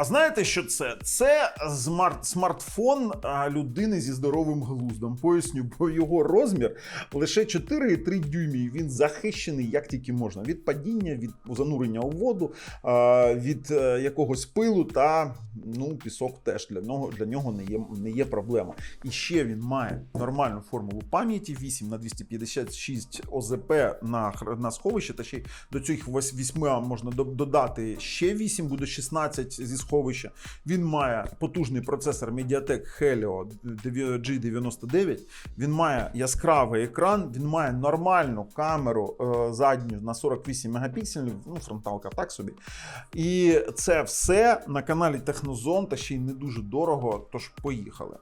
А знаєте, що це? Це смарт, смартфон людини зі здоровим глуздом. Поясню, бо його розмір лише 4,3 дюймі. Він захищений як тільки можна. Від падіння, від занурення у воду, від е, якогось пилу та ну, пісок теж для нього, для нього не є, не є проблема. І ще він має нормальну формулу пам'яті 8 на 256 ОЗП на, на сховище, та ще до цих 8 можна додати ще 8, буде 16 зі сховища. Він має потужний процесор MediaTek Helio G99. Він має яскравий екран, він має нормальну камеру е, задню на 48 мегапікселів, ну фронталка так собі. І це все на каналі Технозон, та ще й не дуже дорого. Тож поїхали.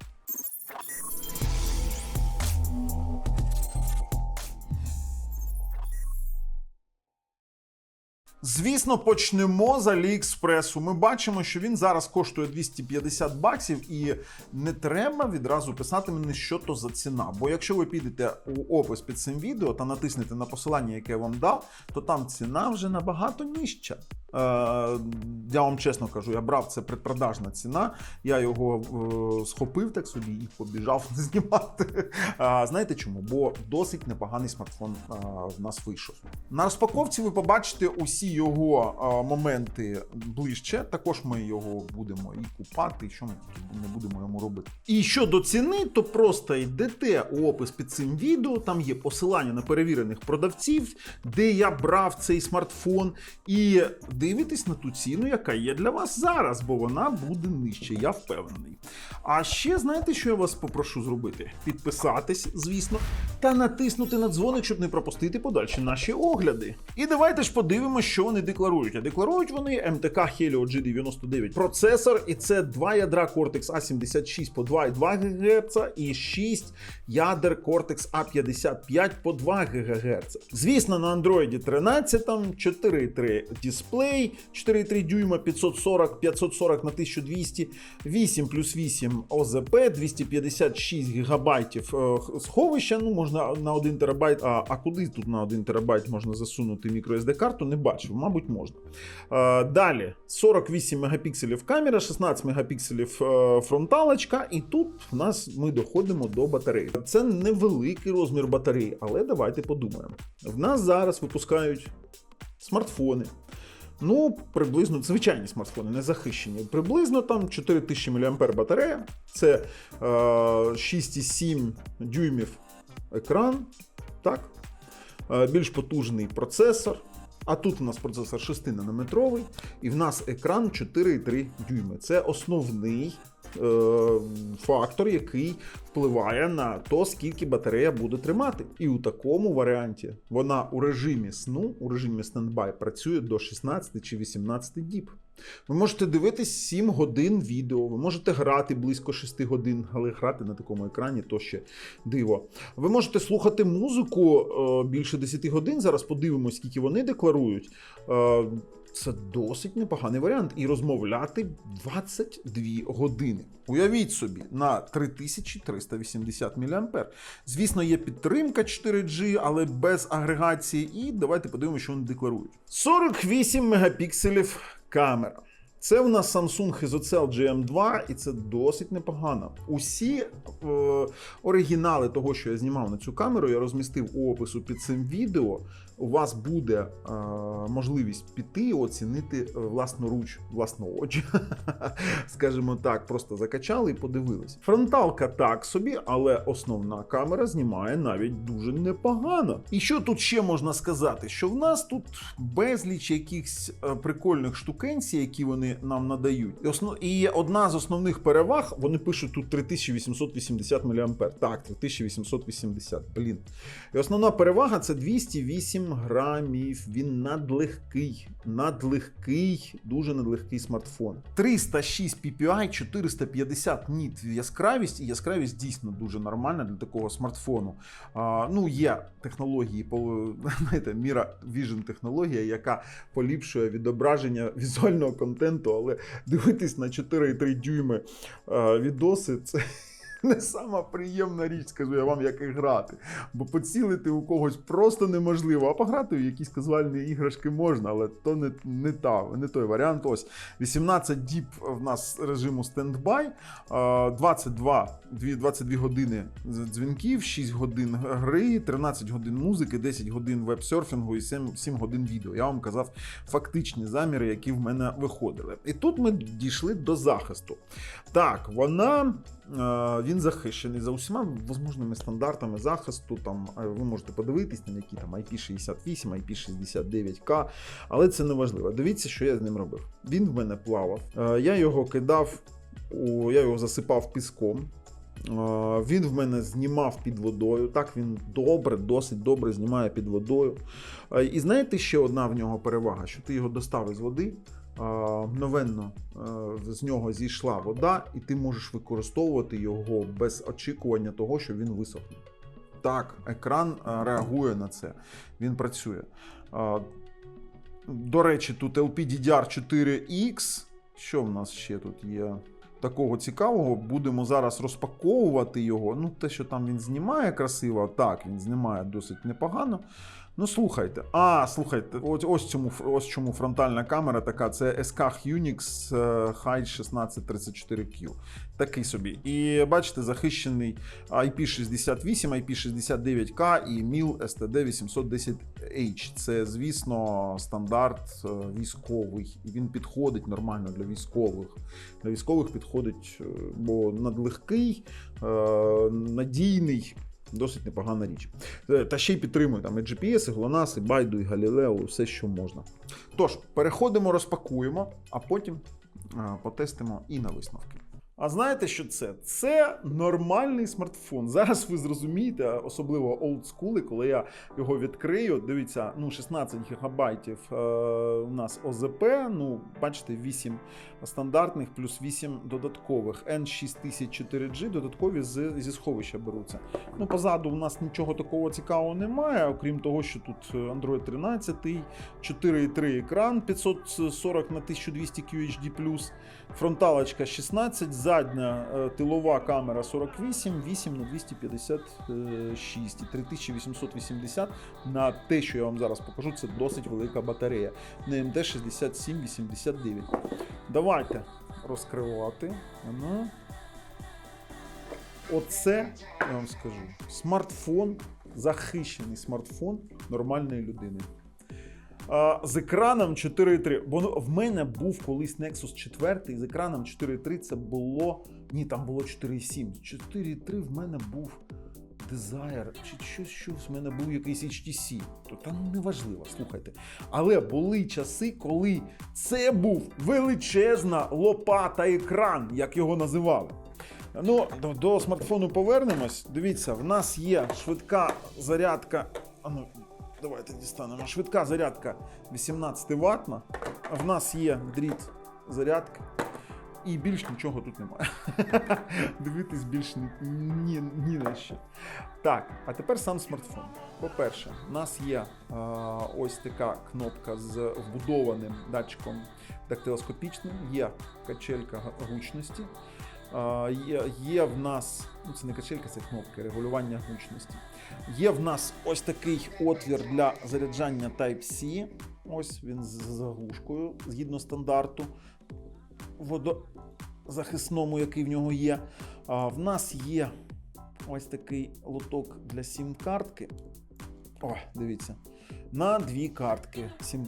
Звісно, почнемо з Аліекспресу. Ми бачимо, що він зараз коштує 250 баксів, і не треба відразу писати мені, що то за ціна. Бо якщо ви підете у опис під цим відео та натиснете на посилання, яке я вам дав, то там ціна вже набагато нижча. Е, я вам чесно кажу, я брав це предпродажна ціна. Я його е, схопив так собі і побіжав знімати. А, знаєте чому? Бо досить непоганий смартфон в нас вийшов. На розпаковці ви побачите усі його моменти ближче. Також ми його будемо і купати, і що ми не будемо йому робити. І щодо ціни, то просто йдете у опис під цим відео. Там є посилання на перевірених продавців, де я брав цей смартфон, і дивитесь на ту ціну, яка є для вас зараз, бо вона буде нижче, я впевнений. А ще знаєте, що я вас попрошу зробити? Підписатись, звісно, та натиснути на дзвоник, щоб не пропустити подальші наші огляди. І давайте ж подивимося, що вони декларують. А декларують вони МТК Helio G99 процесор, і це два ядра Cortex A76 по 2,2 ГГц і 6 ядер Cortex A55 по 2 ГГц. Звісно, на Android 13 там 4,3 дисплей, 4,3 дюйма, 540, 540 на 1200, 8 плюс 8 ОЗП, 256 гігабайтів е, сховища. Ну, можна на 1 терабайт. А, а куди тут на 1 терабайт можна засунути microSD карту? Не бачив, мабуть, можна. Е, Далі 48 мегапікселів камера, 16 мегапікселів е, фронталочка, і тут в нас ми доходимо до батареї. Це невеликий розмір батареї, але давайте подумаємо. В нас зараз випускають смартфони. Ну, приблизно звичайні смартфони, не захищені. Приблизно там 4000 мАh батарея. Це е, 6,7 дюймів екран. Так? Е, більш потужний процесор. А тут у нас процесор 6 нанометровий, і в нас екран 4,3 дюйми. Це основний фактор, який впливає на то, скільки батарея буде тримати. І у такому варіанті вона у режимі сну, у режимі стендбай працює до 16 чи 18 діб. Ви можете дивитись 7 годин відео, ви можете грати близько 6 годин, але грати на такому екрані то ще диво. Ви можете слухати музику е, більше 10 годин. Зараз подивимось, скільки вони декларують. Це досить непоганий варіант. І розмовляти 22 години. Уявіть собі, на 3380 мА. Звісно, є підтримка 4G, але без агрегації. І давайте подивимося, що вони декларують. 48 мегапікселів камера. Це в нас Samsung Isocell GM2, і це досить непогано. Усі е, оригінали того, що я знімав на цю камеру, я розмістив у опису під цим відео. У вас буде е, можливість піти і оцінити е, власноруч, власноруч, скажімо так, просто закачали і подивились. Фронталка так собі, але основна камера знімає навіть дуже непогано. І що тут ще можна сказати? Що в нас тут безліч якихось е, прикольних штукенцій, які вони нам надають. І, основ... і одна з основних переваг, вони пишуть тут 3880 мА. Так, 3880, блін. І основна перевага це 208 грамів. Він надлегкий, надлегкий, дуже надлегкий смартфон. 306 PPI, 450 ніт яскравість, і яскравість дійсно дуже нормальна для такого смартфону. А, ну, є технології, знаєте, Mira Vision технологія, яка поліпшує відображення візуального контенту, але дивитись на 4,3 дюйми відоси, це. Не сама приємна річ, скажу я вам, як і грати. Бо поцілити у когось просто неможливо, а пограти в якісь казуальні іграшки можна, але то не, не, та, не той варіант. Ось 18 діб в нас режиму стендбай, е, 22, 22 години дзвінків, 6 годин гри, 13 годин музики, 10 годин веб-серфінгу і 7, 7 годин відео. Я вам казав фактичні заміри, які в мене виходили. І тут ми дійшли до захисту. Так, вона. Е, Він захищений за усіма можливими стандартами захисту. Там е, ви можете подивитись, там які там IP68, IP69K, але це не важливо. Дивіться, що я з ним робив. Він в мене плавав. Е, Я його кидав, я його засипав піском. Він в мене знімав під водою. Так він добре, досить добре знімає під водою. І знаєте, ще одна в нього перевага, що ти його достав із води. Е, Мгновенно е, з нього зійшла вода, і ти можеш використовувати його без очікування того, що він висохне. Так, екран е, реагує на це, він працює. Е, До речі, тут LPDDR4X. Що в нас ще тут є? Такого цікавого, будемо зараз розпаковувати його. Ну, те, що там він знімає красиво, так, він знімає досить непогано. Ну, слухайте. А, слухайте, ось, ось, цьому, ось чому фронтальна камера така. Це SK Unix е, High 1634Q. Такий собі. І бачите, захищений IP68, IP69K і MIL STD810H. Це, звісно, стандарт е, військовий. І він підходить нормально для військових. Для військових підходить, е, бо надлегкий, надійний. Досить непогана річ. Е, Та ще й підтримує там і GPS, і GLONASS, і Байду, і Galileo, все, що можна. Тож, переходимо, розпакуємо, а потім а, потестимо і на висновки. А знаєте, що це? Це нормальний смартфон. Зараз ви зрозумієте, особливо олдскули, коли я його відкрию. Дивіться, ну 16 гігабайтів е, у нас ОЗП. Ну, бачите, 8 стандартних плюс 8 додаткових. N6000 4G додаткові з, зі сховища беруться. Ну, позаду у нас нічого такого цікавого немає, окрім того, що тут Android 13, 4,3 екран 540 на 1200 QHD+, фронталочка 16, задня е, тилова камера 48, 8 на 256 і 3880 на те, що я вам зараз покажу, це досить велика батарея. На MD 6789. Давайте розкривати. Ну. Оце, я вам скажу, смартфон, захищений смартфон нормальної людини. З екраном 4.3. Бо ну, в мене був колись Nexus 4 з екраном 4.3 це було. Ні, там було 4.7. 4.3 в мене був Desire, чи щось, щось в мене був якийсь HTC. То там неважливо, слухайте. Але були часи, коли це був величезна лопата екран, як його називали. Ну, до, до смартфону повернемось. Дивіться, в нас є швидка зарядка. А ну, давайте дістанемо. Швидка зарядка 18 ватна. В нас є дріт зарядки. І більш нічого тут немає. Дивитись більш ні, ні, ні на що. Так, а тепер сам смартфон. По-перше, у нас є е, ось така кнопка з вбудованим датчиком дактилоскопічним, є качелька гучності. Е, Є, в нас, ну це не качелька, це кнопка регулювання гучності. Є в нас ось такий отвір для заряджання Type-C. Ось він з заглушкою згідно стандарту водозахисному, який в нього є. В нас є ось такий лоток для сім-картки. О, дивіться. На дві картки. Сім,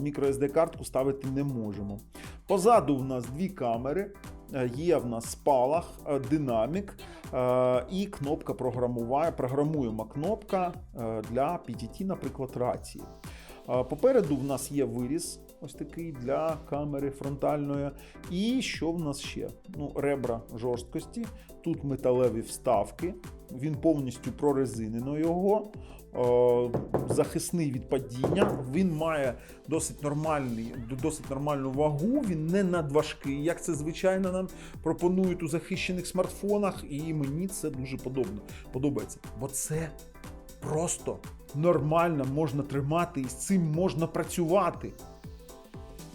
мікро SD картку ставити не можемо. Позаду в нас дві камери. Е, Є в нас спалах, е, динамік е, і кнопка програмування, програмуєма кнопка для PTT, наприклад, рації. Попереду в нас є виріз, ось такий для камери фронтальної. І що в нас ще? Ну, ребра жорсткості. Тут металеві вставки. Він повністю прорезинено його. е, Захисний від падіння. Він має досить нормальний, досить нормальну вагу. Він не надважкий, як це звичайно нам пропонують у захищених смартфонах. І мені це дуже подобно, подобається. Бо це просто нормально можна тримати і з цим можна працювати.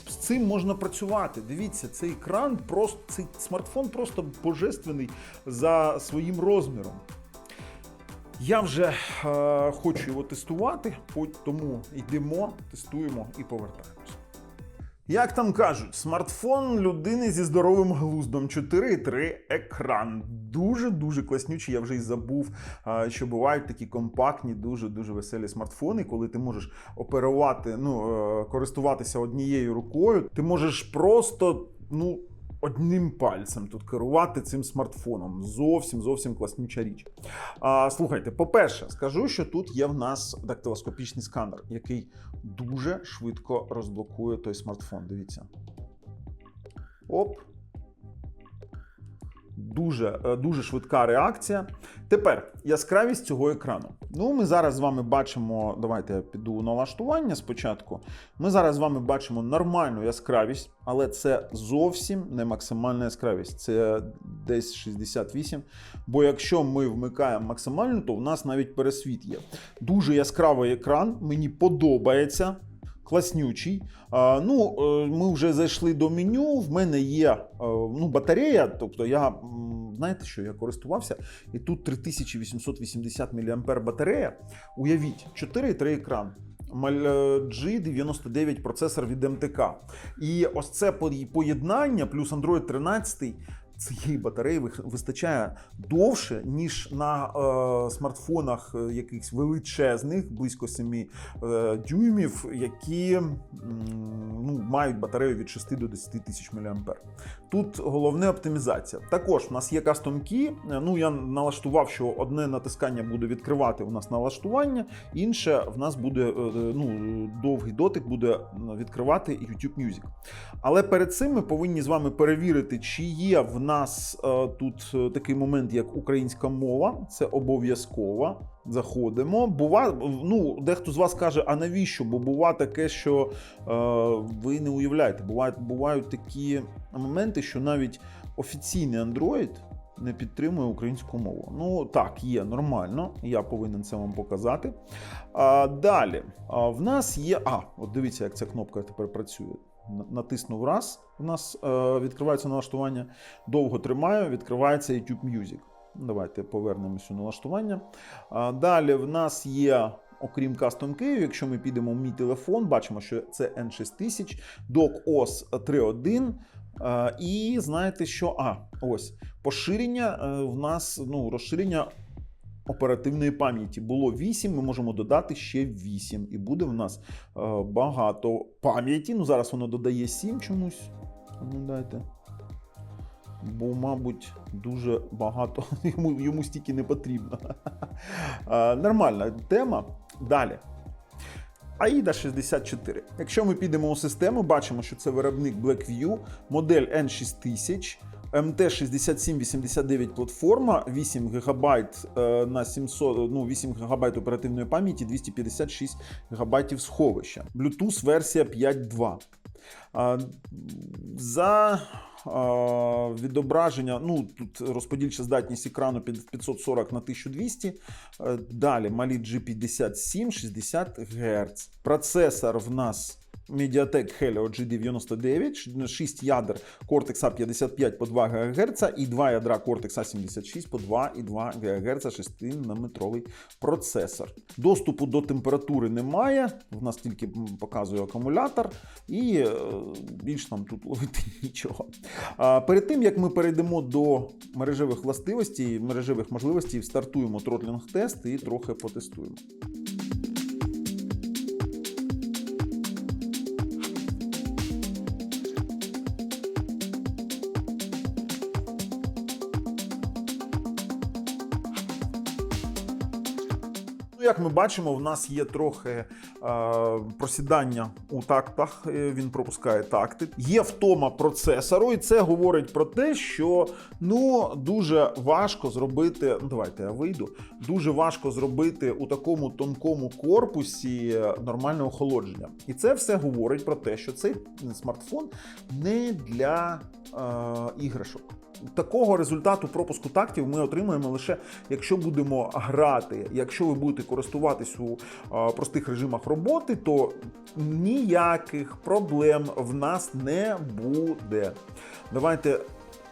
З цим можна працювати. Дивіться, цей екран просто цей смартфон просто божественний за своїм розміром. Я вже е, хочу його тестувати, тому йдемо, тестуємо і повертаємося. Як там кажуть, смартфон людини зі здоровим глуздом 4,3 екран. Дуже-дуже класнючий. Я вже й забув, що бувають такі компактні, дуже-дуже веселі смартфони, коли ти можеш оперувати, ну, е, користуватися однією рукою. Ти можеш просто, ну. Одним пальцем тут керувати цим смартфоном. Зовсім зовсім класнюча річ. А, слухайте, по-перше, скажу, що тут є в нас дактилоскопічний сканер, який дуже швидко розблокує той смартфон. Дивіться. Оп. Дуже, е, дуже швидка реакція. Тепер яскравість цього екрану. Ну, ми зараз з вами бачимо. Давайте я піду у налаштування спочатку. Ми зараз з вами бачимо нормальну яскравість, але це зовсім не максимальна яскравість. Це десь 68. Бо якщо ми вмикаємо максимальну, то в нас навіть пересвіт є. Дуже яскравий екран, мені подобається. Класнючий. Ну, е, ми вже зайшли до меню. В мене є е, ну, батарея. Тобто, я знаєте, що я користувався, і тут 3880 мАh батарея. Уявіть, 4,3 екран. Маль- е, G99 процесор від МТК. І ось це поєднання плюс Android 13 цієї батареї вистачає довше, ніж на е, смартфонах е, якихось величезних, близько 7 е, дюймів, які м, ну, мають батарею від 6 до 10 тисяч мА. Тут головне оптимізація. Також в нас є кастомки. Ну я налаштував, що одне натискання буде відкривати у нас налаштування, інше в нас буде е, ну, довгий дотик буде відкривати YouTube Music. Але перед цим ми повинні з вами перевірити, чи є в нас е, тут е, такий момент, як українська мова. Це обов'язково. Заходимо. Бува, ну, дехто з вас каже, а навіщо? Бо бува таке, що е, ви не уявляєте. Бувають, бувають такі моменти, що навіть офіційний Android не підтримує українську мову. Ну так, є нормально, я повинен це вам показати. А, далі, а, в нас є. А, от дивіться, як ця кнопка тепер працює. На- Натиснув раз, у нас е, відкривається налаштування. Довго тримаю, відкривається YouTube Music. Давайте повернемося у налаштування. Далі в нас є. Окрім Custom Key, якщо ми підемо в мій телефон, бачимо, що це N6000, Dock OS 3.1. Е, І знаєте що? А, ось поширення е, в нас ну, розширення оперативної пам'яті. Було 8, ми можемо додати ще 8. І буде в нас е, багато пам'яті. Ну, зараз воно додає 7 чомусь. Ну, дайте. Бо, мабуть, дуже багато йому, йому стільки не потрібно. Е, Нормальна тема. Далі. AIDA 64. Якщо ми підемо у систему, бачимо, що це виробник Blackview, модель N6000, MT6789 платформа, 8 ГБ на 700, ну, 8 ГБ оперативної пам'яті, 256 ГБ сховища. Bluetooth версія 5.2. За відображення, ну тут розподільча здатність екрану 540 на 1200. Е, Далі малі G57 60 Гц. Процесор в нас Mediatek Helio G99, 6 ядер Cortex A55 по 2 ГГц і 2 ядра Cortex A76 по 2,2 ГГц 6-наметровий процесор. Доступу до температури немає, в нас тільки показує акумулятор, і е, більш нам тут ловити нічого. Перед тим як ми перейдемо до мережевих властивостей, мережевих можливостей, стартуємо тротлінг тест і трохи потестуємо. Як ми бачимо, в нас є трохи е, просідання у тактах. е, Він пропускає такти. Є втома процесору, і це говорить про те, що ну дуже важко зробити. Ну, давайте я вийду. Дуже важко зробити у такому тонкому корпусі нормальне охолодження. І це все говорить про те, що цей смартфон не для е, іграшок. Такого результату пропуску тактів ми отримаємо лише якщо будемо грати. Якщо ви будете користуватись у простих режимах роботи, то ніяких проблем в нас не буде. Давайте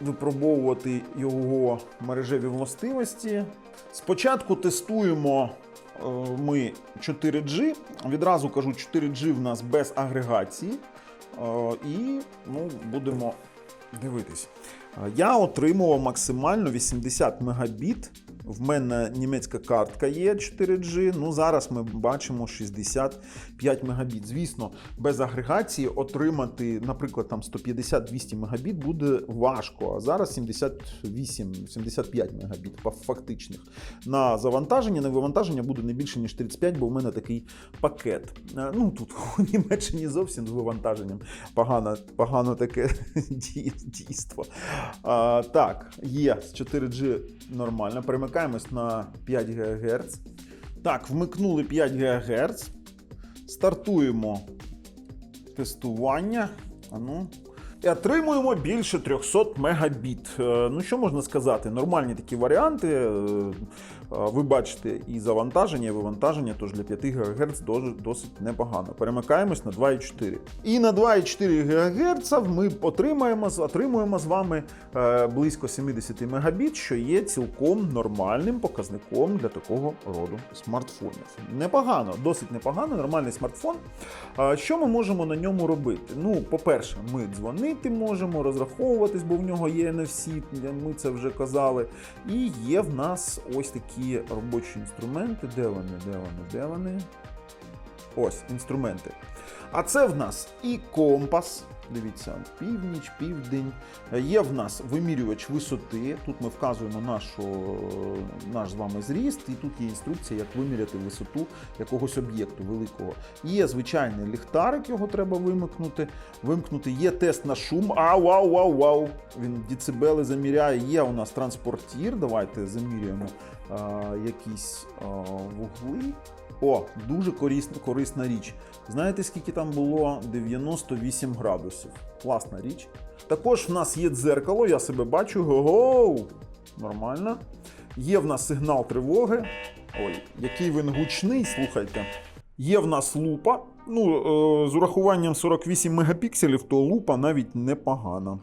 випробовувати його мережеві властивості. Спочатку тестуємо е, ми 4G. Відразу кажу, 4G в нас без агрегації. Е, І ну, будемо дивитись. Е, Я отримував максимально 80 мегабіт. В мене німецька картка є 4G. Ну зараз ми бачимо 65 мегабіт. Звісно, без агрегації отримати, наприклад, там 150-200 мегабіт буде важко. А зараз 78-75 мегабіт фа- фактичних. На завантаження, на вивантаження буде не більше ніж 35, бо в мене такий пакет. Е, Ну тут у Німеччині зовсім з вивантаженням погано, погано таке дійство. А, так, є з 4G нормально. Перемикаємось на 5 ГГц. Так, вмикнули 5 ГГц. Стартуємо тестування. Ану. І отримуємо більше 300 мегабіт. Е, Ну, що можна сказати? Нормальні такі варіанти. Ви бачите і завантаження, і вивантаження, тож для 5 ГГц досить непогано. Перемикаємось на 2,4. І на 2,4 ГГц ми отримаємо, отримуємо з вами е, близько 70 мегабіт, що є цілком нормальним показником для такого роду смартфонів. Непогано, досить непогано, нормальний смартфон. Що ми можемо на ньому робити? Ну, по-перше, ми дзвонити можемо, розраховуватись, бо в нього є NFC, ми це вже казали. І є в нас ось такі робочі інструменти. Де вони? Де вони? Де вони? Ось інструменти. А це в нас і компас. Дивіться, північ, південь. Є в нас вимірювач висоти. Тут ми вказуємо нашу, наш з вами зріст, і тут є інструкція, як виміряти висоту якогось об'єкту великого. Є звичайний ліхтарик, його треба вимикнути. Вимкнути. Є тест на шум. Ау, вау, вау, вау. Він децибели заміряє. Є у нас транспортір. Давайте замірюємо а, якісь а, вугли. О, дуже корисна, корисна річ. Знаєте, скільки там було? 98 градусів. Класна річ. Також в нас є дзеркало, я себе бачу. Го-гоу! Нормально. Є в нас сигнал тривоги. Ой, який він гучний, слухайте. Є в нас лупа. Ну, е, з урахуванням 48 мегапікселів, то лупа навіть непогана.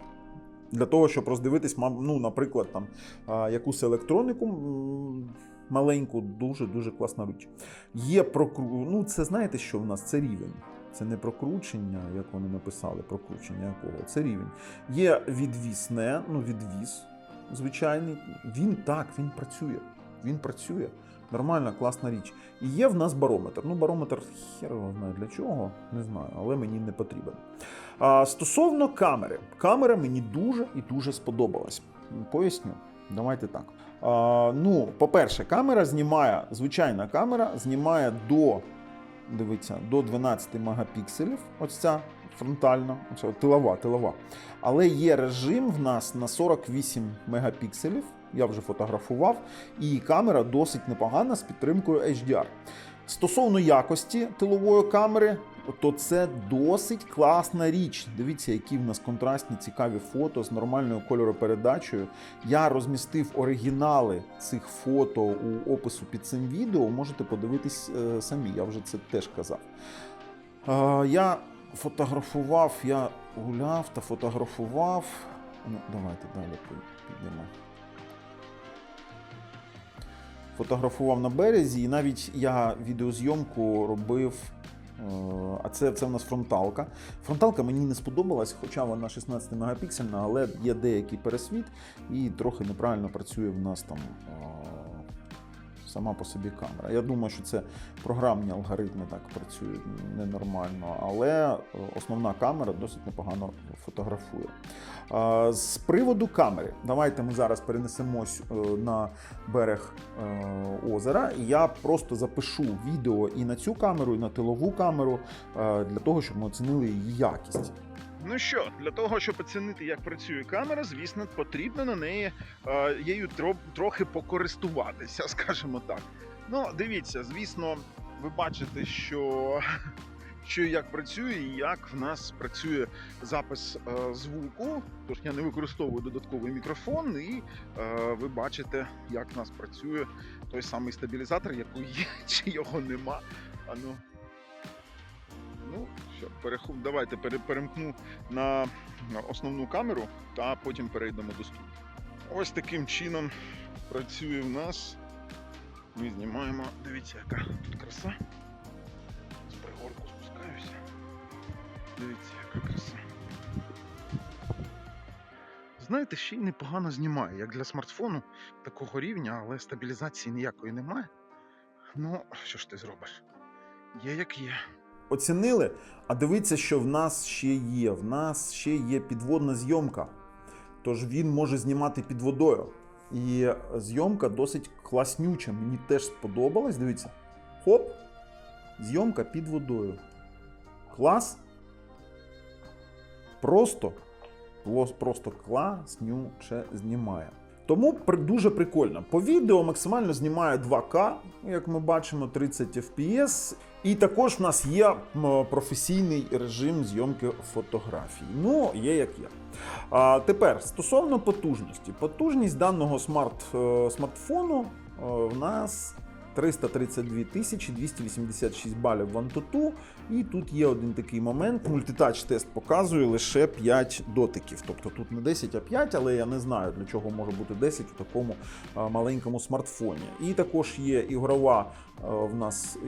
Для того, щоб роздивитись, ну, наприклад, там, якусь електронику маленьку, дуже-дуже класна річ. Є прокру... Ну, це знаєте, що в нас? Це рівень. Це не прокручення, як вони написали, прокручення якого. Це рівень. Є відвісне, ну, відвіс звичайний. Він так, він працює. Він працює. Нормальна, класна річ. І є в нас барометр. Ну, барометр хер його знає для чого, не знаю, але мені не потрібен. А, стосовно камери, камера мені дуже і дуже сподобалась. Поясню. Давайте так. А, ну, по-перше, камера знімає, звичайна камера знімає до, дивіться, до 12 мегапікселів. Ось ця фронтальна, оця тилова, тилова. Але є режим в нас на 48 мегапікселів. Я вже фотографував, і камера досить непогана з підтримкою HDR. Стосовно якості тилової камери, то це досить класна річ. Дивіться, які в нас контрастні цікаві фото з нормальною кольоропередачею. Я розмістив оригінали цих фото у опису під цим відео. Можете подивитись е, самі, я вже це теж казав. Е, я фотографував, я гуляв та фотографував. Ну, давайте далі підемо. Фотографував на березі, і навіть я відеозйомку робив. Е, А це, це в нас фронталка. Фронталка мені не сподобалась, хоча вона 16 мегапіксельна, але є деякий пересвіт і трохи неправильно працює в нас там е, сама по собі камера. Я думаю, що це програмні алгоритми так працюють ненормально, але е, основна камера досить непогано фотографує. З приводу камери, давайте ми зараз перенесемось е, на берег е, озера, я просто запишу відео і на цю камеру, і на тилову камеру для того, щоб ми оцінили її якість. Ну що, для того, щоб оцінити, як працює камера, звісно, потрібно на неї е, трохи покористуватися, скажімо так. Ну, дивіться, звісно, ви бачите, що що як працює, і як в нас працює запис е, звуку. Тож я не використовую додатковий мікрофон, і е, ви бачите, як в нас працює той самий стабілізатор, який є, чи його нема. А ну, ну що, переху... давайте пере- перемкну на, на основну камеру, та потім перейдемо до студії. Ось таким чином працює в нас. Ми знімаємо. Дивіться, яка тут краса. З пригорку спускаюся. Дивіться, яка краса. Знаєте, ще й непогано знімає, як для смартфону такого рівня, але стабілізації ніякої немає. Ну, що ж ти зробиш? Є як є. Оцінили, а дивіться, що в нас ще є. В нас ще є підводна зйомка. Тож він може знімати під водою. І зйомка досить класнюча. Мені теж сподобалась. Дивіться. Хоп! Зйомка під водою. Клас. Просто, просто класнюче знімає. Тому дуже прикольно. По відео максимально знімає 2К, як ми бачимо, 30 FPS. І також в нас є професійний режим зйомки фотографій. Ну, є як є. А тепер стосовно потужності. Потужність даного смарт, е, е, в нас 332 тисячі 286 балів в Antutu. І тут є один такий момент. Мультитач тест показує лише 5 дотиків. Тобто тут не 10, а 5, але я не знаю, для чого може бути 10 у такому маленькому смартфоні. І також є ігрова в нас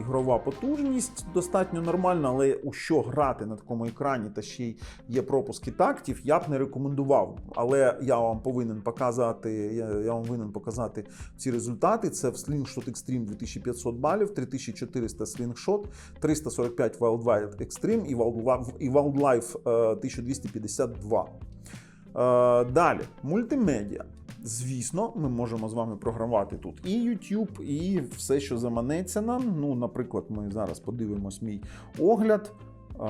ігрова потужність достатньо нормальна, але у що грати на такому екрані та ще й є пропуски тактів, я б не рекомендував. Але я вам повинен показати, я, вам винен показати ці результати. Це в Slingshot Extreme 2500 балів, 3400 Slingshot, 345 Wildlife Extreme і Wildlife, і Wildlife е, 1252. Е, Далі, мультимедіа. Звісно, ми можемо з вами програвати тут і YouTube, і все, що заманеться нам. Ну, наприклад, ми зараз подивимось мій огляд. Е,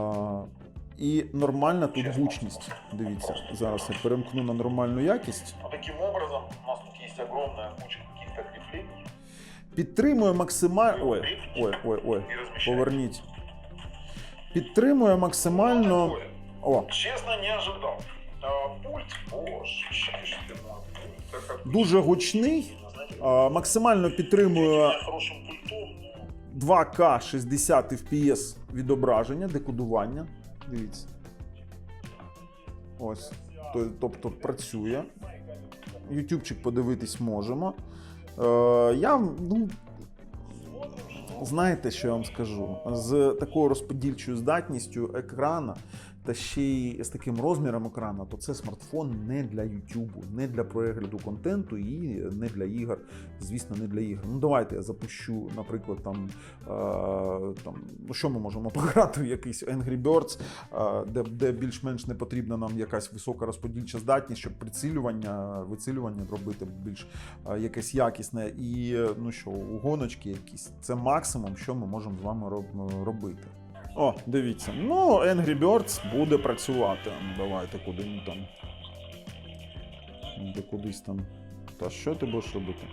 І нормальна тут гучність. Дивіться, зараз я перемкну на нормальну якість. Таким образом у нас тут есть огромная куча Підтримує максимально. Ой, ой, ой, ой, поверніть. Підтримує максимально. О, Честно, не ожидал. А, пульт, боже, дуже гучний. Максимально підтримує хорошим пультом, но 2К 60 FPS відображення, декодування. Дивіться. Ось. Тобто працює. Ютубчик подивитись можемо. Е, я, ну. Знаєте, що я вам скажу? З такою розподільчою здатністю екрана та ще й з таким розміром екрана, то це смартфон не для Ютубу, не для перегляду контенту і не для ігор. Звісно, не для ігор. Ну давайте я запущу, наприклад, там, е, там ну що ми можемо пограти якийсь Angry Birds, е, де, де більш-менш не потрібна нам якась висока розподільча здатність, щоб прицілювання, вицілювання робити більш е, якесь якісне. І ну що, гоночки якісь це максимум, що ми можемо з вами роб- робити. О, дивіться. Ну, Angry Birds буде працювати. Ну, давайте куди ми там. Де кудись там. Та що ти будеш робити?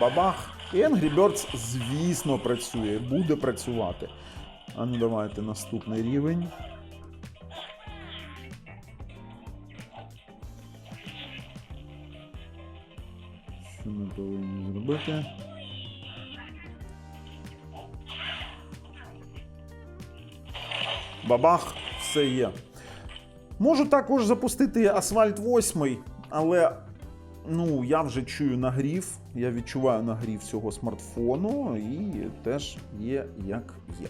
Бабах. Angry Birds, звісно, працює, буде працювати. А ну давайте наступний рівень. Що ми повинні зробити? Бабах, все є. Можу також запустити Асфальт 8, але ну, я вже чую нагрів, я відчуваю нагрів цього смартфону, і теж є як є.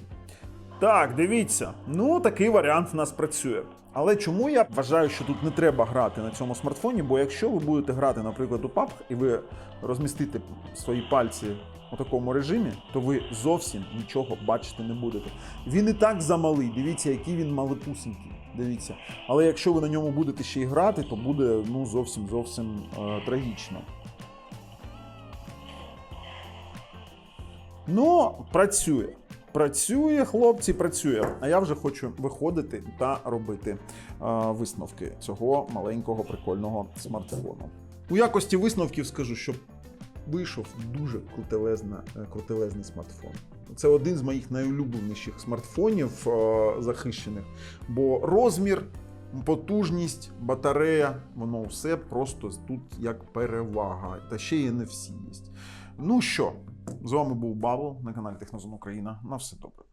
Так, дивіться, ну такий варіант в нас працює. Але чому я вважаю, що тут не треба грати на цьому смартфоні? Бо якщо ви будете грати, наприклад, у PUBG, і ви розмістите свої пальці у такому режимі, то ви зовсім нічого бачити не будете. Він і так замалий. Дивіться, який він малепусенький. Дивіться. Але якщо ви на ньому будете ще й грати, то буде ну зовсім зовсім е, трагічно. Ну, працює. Працює, хлопці, працює. А я вже хочу виходити та робити е, висновки цього маленького прикольного смартфону. У якості висновків скажу, що вийшов дуже крутелезна, е, крутелезний смартфон. Це один з моїх найулюбленіших смартфонів е, захищених, бо розмір, потужність, батарея, воно все просто тут як перевага. Та ще є не всі є. Ну що, з вами був Бабло на каналі Технозон Україна. На все добре.